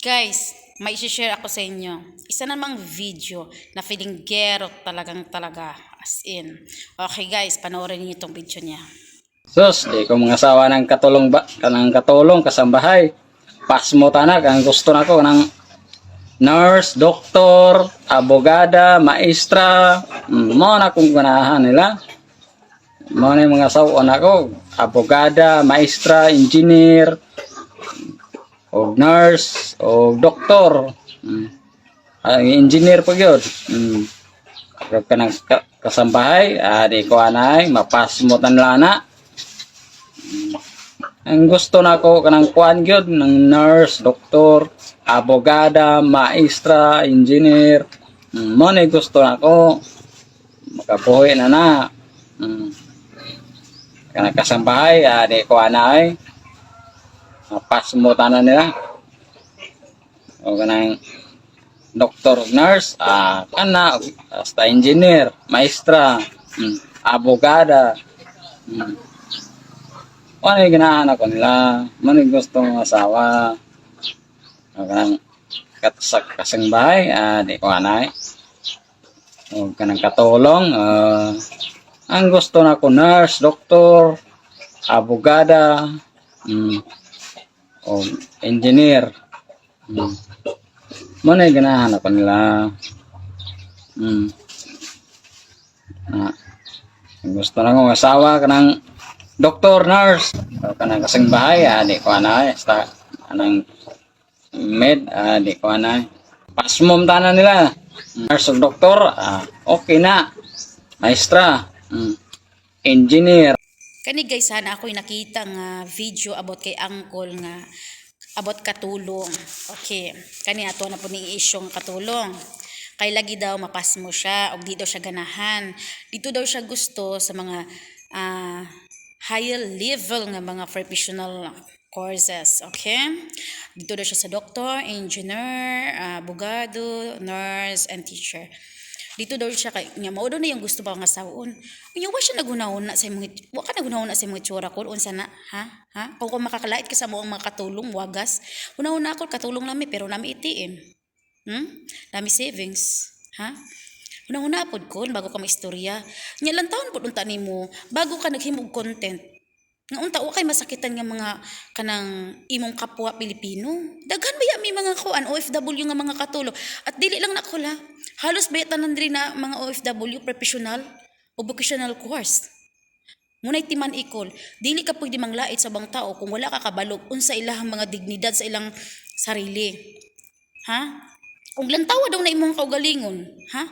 Guys, may share ako sa inyo. Isa namang video na feeling gero talagang talaga. As in. Okay guys, panoorin niyo itong video niya. Sus, di ko mga asawa ng katulong ba, kanang katulong kasambahay. Pas mo tanak, ang gusto na ko ng nurse, doktor, abogada, maestra, mo na kung ganahan nila. Mo na mga asawa na ko, abogada, maestra, engineer, o nurse, o doktor. Mm. Ang engineer pa yun. Mm. Kapag ka ng ka- kasambahay, ah, di ko anay, mapas mo tan lana. Ang gusto na ko kanang kuan gyud ng nurse, doktor, abogada, maestra, engineer. Mm, mo na gusto na ko makabuhi na na. Mm. Kanang kasambahay, ah, di ko anay. Mapas mo tanan nila. O kanang doktor, nurse, ah, kana, hasta engineer, maestra, mm, abogada. Mm. Ano yung ginahanap ko nila? Yung gusto mong asawa? O kanang katsak kasang bahay, ah, di ko anay. O kanang katulong, ah, ang gusto na ko nurse, doktor, abogada, mm, o engineer. Mm. Mo na yung ginahanap ko nila. Mm. Ah, gusto na kong asawa kanang doktor, nurse, o kanang kasing bahay, ah, di ko anay, sa kanang med, ah, di ko anay. Pasmom tanan nila. Nurse o doktor, ah, okay na. Maestra, mm, engineer, Kani guys, sana ako'y nakita nga video about kay Uncle nga about katulong. Okay. Kani ato na po ni isyong katulong. Kay lagi daw mapas mo siya o di daw siya ganahan. Dito daw siya gusto sa mga ah, higher level nga mga professional courses. Okay? Dito daw siya sa doctor, engineer, ah, abogado, nurse, and teacher dito daw siya kay nya mao daw na yung gusto ba nga saon. Unya wa siya nagunahon na sa imong wa ka nagunahon na sa imong itsura ko unsa na? Ha? Ha? Kung kung makakalait ka sa mo ang mga katulong wagas. Unahon na ako katulong nami pero nami itiin. Hmm? Nami savings. Ha? Unahon na pod kon bago ka maistorya. Nya lang taon pod unta nimo bago ka naghimog content nga unta kay masakitan nga mga kanang imong kapwa Pilipino daghan ba mi mga kuan OFW nga mga katulong at dili lang na la halos ba tanan diri na mga OFW professional o vocational course Munay timan ikol, dili ka pwede manglait sa bang tao kung wala ka kabalog unsa ilahang mga dignidad sa ilang sarili. Ha? Kung lantawa daw na imong kaugalingon, ha?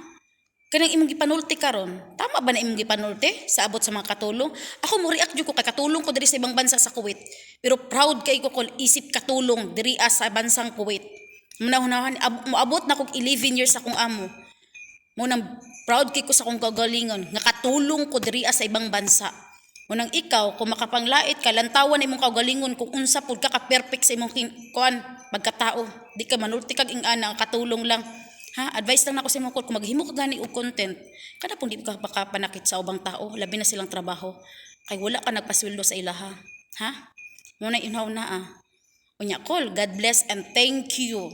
Kanang imong gipanulti karon, tama ba na imong gipanulti sa abot sa mga katulong? Ako mo react jud ko kay katulong ko diri sa ibang bansa sa Kuwait. Pero proud kay ko kung isip katulong diri sa bansang Kuwait. Munahunahan ab- moabot na kog 11 years akong amo. Munang proud kay ko sa akong kagalingon nga katulong ko diri sa ibang bansa. Munang ikaw kung makapanglait ka lantawan imong kagalingon kung unsa pud ka ka perfect sa imong kuan pagkatao. Di ka manulti kag ingana katulong lang. Ha, advice lang nako sa imong kung maghimo ka gani og content, kada pun di ka makapanakit sa ubang tao, labi na silang trabaho. Kay wala ka nagpasweldo sa ilaha. Ha? Muna inhaw na ah. Unya call, God bless and thank you.